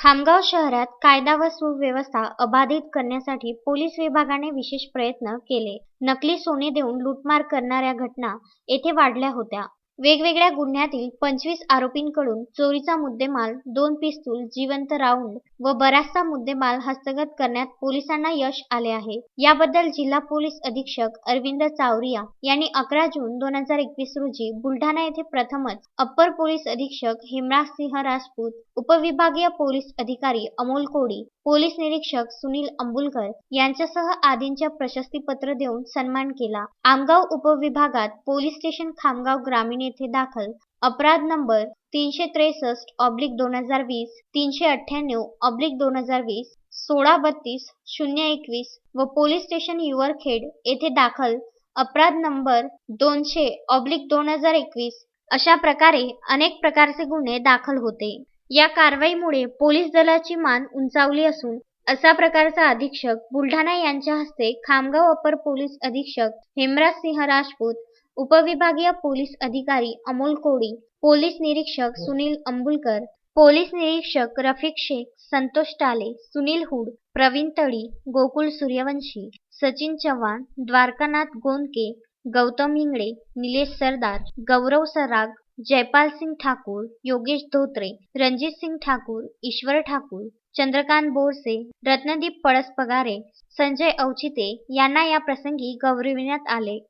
खामगाव शहरात कायदा व सुव्यवस्था अबाधित करण्यासाठी पोलीस विभागाने विशेष प्रयत्न केले. नकली सोने देऊन लूटमार करणाऱ्या घटना येथे वाढल्या होत्या. वेगवेगळ्या गुन्ह्यातील पंचवीस आरोपींकडून चोरीचा मुद्देमाल, दोन पिस्तूल, जिवंत राऊंड व बराचसा मुद्देमाल हस्तगत करण्यात पोलिसांना यश आले आहे. याबद्दल जिल्हा पोलीस अधीक्षक अरविंद चावरिया यांनी अकरा जून दोन हजार एकवीस रोजी बुलढाणा येथे प्रथमच अप्पर पोलीस अधीक्षक हेमराज सिंह राजपूत, उपविभागीय पोलीस अधिकारी अमोल कोडी, पोलीस निरीक्षक सुनील अंबुलकर यांच्यासह आदींच्या प्रशस्तीपत्र देऊन सन्मान केला. आमगाव उपविभागात पोलीस स्टेशन खामगाव ग्रामीण येथे दाखल अपराध नंबर तीनशे त्रेसष्ट ऑब्लिक दोन हजार वीस, तीनशे अठ्ठ्याण्णव ऑब्लिक दोन हजार वीस, सोळा बत्तीस शून्य एकवीस व पोलीस स्टेशन युवरखेड येथे दाखल अपराध नंबर दोनशे ऑब्लिक दोन हजार एकवीस अशा प्रकारे अनेक प्रकारचे गुन्हे दाखल होते. या कारवाईमुळे पोलीस दलाची मान उंचावली असून असा प्रकारचा अधीक्षक बुलढाणा यांच्या हस्ते खामगाव अपर पोलीस अधीक्षक हेमराज सिंह राजपूत, उपविभागीय पोलीस अधिकारी अमोल कोडी, पोलीस निरीक्षक सुनील अंबुलकर, पोलीस निरीक्षक रफिक शेख, संतोष टाले, सुनील हुड, प्रवीण तळी, गोकुळ सूर्यवंशी, सचिन चव्हाण, द्वारकानाथ गोंदके, गौतम इंगळे, निलेश सरदार, गौरव सराग, जयपाल सिंग ठाकूर, योगेश धोत्रे, रणजित सिंग ठाकूर, ईश्वर ठाकूर, चंद्रकांत बोरसे, रत्नदीप पळस पगारे संजय अवचिते यांना या प्रसंगी गौरविण्यात आले.